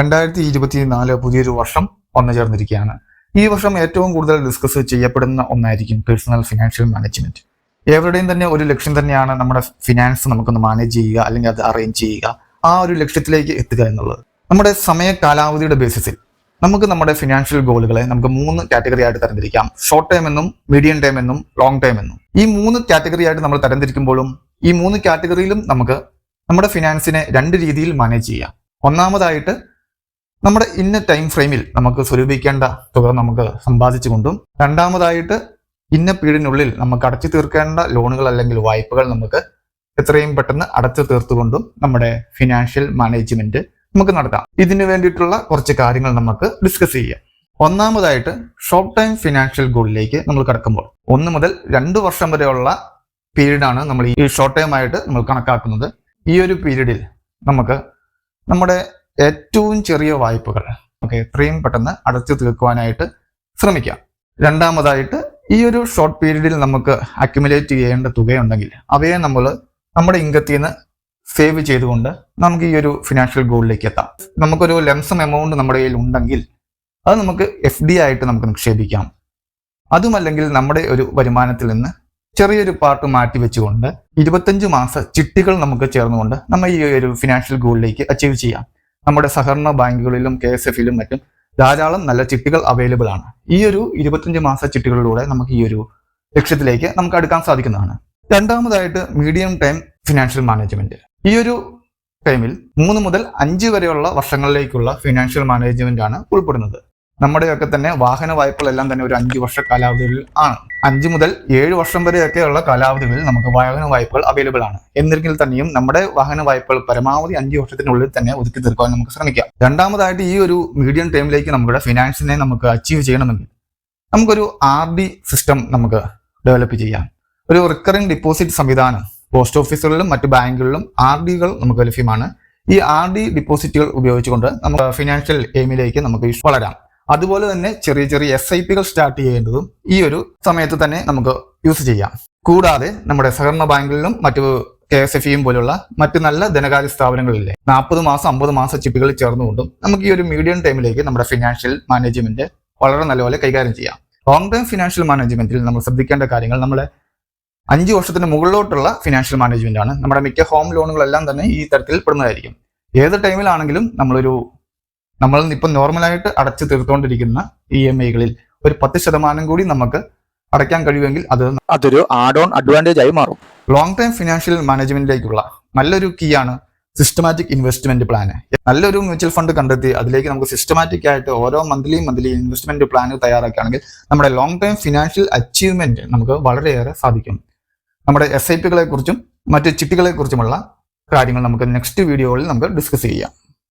രണ്ടായിരത്തി ഇരുപത്തി നാല് പുതിയൊരു വർഷം വന്നു ചേർന്നിരിക്കുകയാണ്. ഈ വർഷം ഏറ്റവും കൂടുതൽ ഡിസ്കസ് ചെയ്യപ്പെടുന്ന ഒന്നായിരിക്കും പേഴ്സണൽ ഫിനാൻഷ്യൽ മാനേജ്മെന്റ് എവരുടെയും തന്നെ ഒരു ലക്ഷ്യം തന്നെയാണ് നമ്മുടെ ഫിനാൻസ് നമുക്കൊന്ന് മാനേജ് ചെയ്യുക അല്ലെങ്കിൽ അത് അറേഞ്ച് ചെയ്യുക. ആ ഒരു ലക്ഷ്യത്തിലേക്ക് എത്തുക എന്നുള്ളത്. നമ്മുടെ സമയ കാലാവധിയുടെ ബേസിസിൽ നമുക്ക് നമ്മുടെ ഫിനാൻഷ്യൽ ഗോളുകളെ നമുക്ക് മൂന്ന് കാറ്റഗറി ആയിട്ട് തരംതിരിക്കാം. ഷോർട്ട് ടൈം എന്നും മീഡിയം ടൈം എന്നും ലോങ് ടൈം എന്നും. ഈ മൂന്ന് കാറ്റഗറി ആയിട്ട് നമ്മൾ തരംതിരിക്കുമ്പോഴും ഈ മൂന്ന് കാറ്റഗറിയിലും നമുക്ക് നമ്മുടെ ഫിനാൻസിനെ രണ്ട് രീതിയിൽ മാനേജ് ചെയ്യാം. ഒന്നാമതായിട്ട് നമ്മുടെ ഇന്ന ടൈം ഫ്രെയിമിൽ നമുക്ക് സ്വരൂപിക്കേണ്ട തുക നമുക്ക് സമ്പാദിച്ചുകൊണ്ടും രണ്ടാമതായിട്ട് ഇന്ന പീരീഡിനുള്ളിൽ നമുക്ക് അടച്ചു തീർക്കേണ്ട ലോണുകൾ അല്ലെങ്കിൽ വായ്പകൾ നമുക്ക് എത്രയും പെട്ടെന്ന് അടച്ചു തീർത്തുകൊണ്ടും നമ്മുടെ ഫിനാൻഷ്യൽ മാനേജ്മെന്റ് നമുക്ക് നടത്താം. ഇതിനു വേണ്ടിയിട്ടുള്ള കുറച്ച് കാര്യങ്ങൾ നമുക്ക് ഡിസ്കസ് ചെയ്യാം. ഒന്നാമതായിട്ട് ഷോർട്ട് ടൈം ഫിനാൻഷ്യൽ ഗോളിലേക്ക് നമ്മൾ കടക്കുമ്പോൾ ഒന്ന് മുതൽ രണ്ട് വർഷം വരെയുള്ള പീരീഡാണ് നമ്മൾ ഈ ഷോർട്ട് ടൈം ആയിട്ട് നമ്മൾ കണക്കാക്കുന്നത്. ഈ ഒരു പീരീഡിൽ നമുക്ക് നമ്മുടെ ഏറ്റവും ചെറിയ വായ്പകൾ. നമുക്ക് എത്രയും പെട്ടെന്ന് അടച്ചു തീർക്കുവാനായിട്ട് ശ്രമിക്കാം. രണ്ടാമതായിട്ട് ഈ ഒരു ഷോർട്ട് പീരീഡിൽ നമുക്ക് അക്യുമുലേറ്റ് ചെയ്യേണ്ട തുകയുണ്ടെങ്കിൽ അവയെ നമ്മൾ നമ്മുടെ ഇൻകത്തിൽ നിന്ന് സേവ് ചെയ്തുകൊണ്ട് നമുക്ക് ഈ ഒരു ഫിനാൻഷ്യൽ ഗോളിലേക്ക് എത്താം. നമുക്കൊരു ലംസം എമൗണ്ട് നമ്മുടെ കയ്യിൽ ഉണ്ടെങ്കിൽ അത് നമുക്ക് എഫ് ഡി ആയിട്ട് നമുക്ക് നിക്ഷേപിക്കാം. അതുമല്ലെങ്കിൽ നമ്മുടെ ഒരു വരുമാനത്തിൽ നിന്ന് ചെറിയൊരു പാർട്ട് മാറ്റി വെച്ചുകൊണ്ട് ഇരുപത്തഞ്ച് മാസ ചിട്ടികൾ നമുക്ക് ചേർന്നുകൊണ്ട് നമ്മൾ ഈ ഒരു ഫിനാൻഷ്യൽ ഗോളിലേക്ക് അച്ചീവ് ചെയ്യാം. നമ്മുടെ സഹകരണ ബാങ്കുകളിലും കെ എസ് എഫിലും മറ്റും ധാരാളം നല്ല ചിട്ടികൾ അവൈലബിൾ ആണ്. ഈ ഒരു ഇരുപത്തഞ്ച് മാസ ചിട്ടികളിലൂടെ നമുക്ക് ഈ ഒരു ലക്ഷ്യത്തിലേക്ക് നമുക്ക് അടുക്കാൻ സാധിക്കുന്നതാണ്. രണ്ടാമതായിട്ട് മീഡിയം ടൈം ഫിനാൻഷ്യൽ മാനേജ്മെന്റ് ഈ ഒരു ടൈമിൽ മൂന്ന് മുതൽ അഞ്ച് വരെയുള്ള വർഷങ്ങളിലേക്കുള്ള ഫിനാൻഷ്യൽ മാനേജ്മെന്റ് ആണ് ഉൾപ്പെടുന്നത്. നമ്മുടെയൊക്കെ തന്നെ വാഹന വായ്പകളെല്ലാം തന്നെ ഒരു അഞ്ച് വർഷ കാലാവധികളിൽ ആണ്. അഞ്ച് മുതൽ ഏഴ് വർഷം വരെയൊക്കെയുള്ള കാലാവധികളിൽ നമുക്ക് വാഹന വായ്പകൾ അവൈലബിൾ ആണ്. എന്നിരിക്കൽ തന്നെയും നമ്മുടെ വാഹന വായ്പകൾ പരമാവധി അഞ്ച് വർഷത്തിനുള്ളിൽ തന്നെ ഒതുക്കി തീർക്കാൻ നമുക്ക് ശ്രമിക്കാം. രണ്ടാമതായിട്ട് ഈ ഒരു മീഡിയം ടൈമിലേക്ക് നമ്മുടെ ഫിനാൻസിനെ നമുക്ക് അച്ചീവ് ചെയ്യണമെങ്കിൽ നമുക്കൊരു ആർ ഡി സിസ്റ്റം നമുക്ക് ഡെവലപ്പ് ചെയ്യാം. ഒരു റിക്കറിംഗ് ഡിപ്പോസിറ്റ് സംവിധാനം പോസ്റ്റ് ഓഫീസുകളിലും മറ്റ് ബാങ്കുകളിലും ആർ ഡികൾ നമുക്ക് ലഭ്യമാണ്. ഈ ആർ ഡി ഡിപ്പോസിറ്റുകൾ ഉപയോഗിച്ചുകൊണ്ട് നമുക്ക് ഫിനാൻഷ്യൽ എയിമിലേക്ക് നമുക്ക് വളരാം. അതുപോലെ തന്നെ ചെറിയ ചെറിയ എസ് ഐ പികൾ സ്റ്റാർട്ട് ചെയ്യേണ്ടതും ഈ ഒരു സമയത്ത് തന്നെ നമുക്ക് യൂസ് ചെയ്യാം. കൂടാതെ നമ്മുടെ സഹകരണ ബാങ്കുകളിലും മറ്റു കെ എസ് എഫ് ഇയും പോലുള്ള മറ്റ് നല്ല ധനകാര്യ സ്ഥാപനങ്ങളിലെ നാൽപ്പത് മാസം അമ്പത് മാസം ചിപ്പികൾ ചേർന്നുകൊണ്ടും നമുക്ക് ഈ ഒരു മീഡിയം ടൈമിലേക്ക് നമ്മുടെ ഫിനാൻഷ്യൽ മാനേജ്മെന്റ് വളരെ നല്ലപോലെ കൈകാര്യം ചെയ്യാം. ലോങ് ടൈം ഫിനാൻഷ്യൽ മാനേജ്മെന്റിൽ നമ്മൾ ശ്രദ്ധിക്കേണ്ട കാര്യങ്ങൾ നമ്മളെ അഞ്ച് വർഷത്തിന് മുകളിലോട്ടുള്ള ഫിനാൻഷ്യൽ മാനേജ്മെന്റ് ആണ്. നമ്മുടെ മിക്ക ഹോം ലോണുകളെല്ലാം തന്നെ ഈ തരത്തിൽ പെടുന്നതായിരിക്കും. ഏത് ടൈമിലാണെങ്കിലും നമ്മളൊരു നമ്മൾ ഇപ്പം നോർമലായിട്ട് അടച്ചു തീർത്തുകൊണ്ടിരിക്കുന്ന ഇ എം ഐകളിൽ ഒരു പത്ത് ശതമാനം കൂടി നമുക്ക് അടയ്ക്കാൻ കഴിയുമെങ്കിൽ അത് അതൊരു ആഡ് ഓൺ അഡ്വാന്റേജ് ആയി മാറും. ലോങ് ടൈം ഫിനാൻഷ്യൽ മാനേജ്മെന്റിലേക്കുള്ള നല്ലൊരു കീ ആണ് സിസ്റ്റമാറ്റിക് ഇൻവെസ്റ്റ്മെന്റ് പ്ലാൻ നല്ലൊരു മ്യൂച്വൽ ഫണ്ട് കണ്ടെത്തി അതിലേക്ക് നമുക്ക് സിസ്റ്റമാറ്റിക് ആയിട്ട് ഓരോ മന്ത്ലി മന്ത്ലി ഇൻവെസ്റ്റ്മെന്റ് പ്ലാൻ തയ്യാറാക്കുകയാണെങ്കിൽ നമ്മുടെ ലോങ് ടൈം ഫിനാൻഷ്യൽ അച്ചീവ്മെന്റ് നമുക്ക് വളരെയേറെ സാധിക്കും. നമ്മുടെ എസ് ഐ പികളെ കുറിച്ചും മറ്റ് ചിട്ടികളെ കുറിച്ചുമുള്ള കാര്യങ്ങൾ നമുക്ക് നെക്സ്റ്റ് വീഡിയോയിൽ നമുക്ക് ഡിസ്കസ് ചെയ്യാം.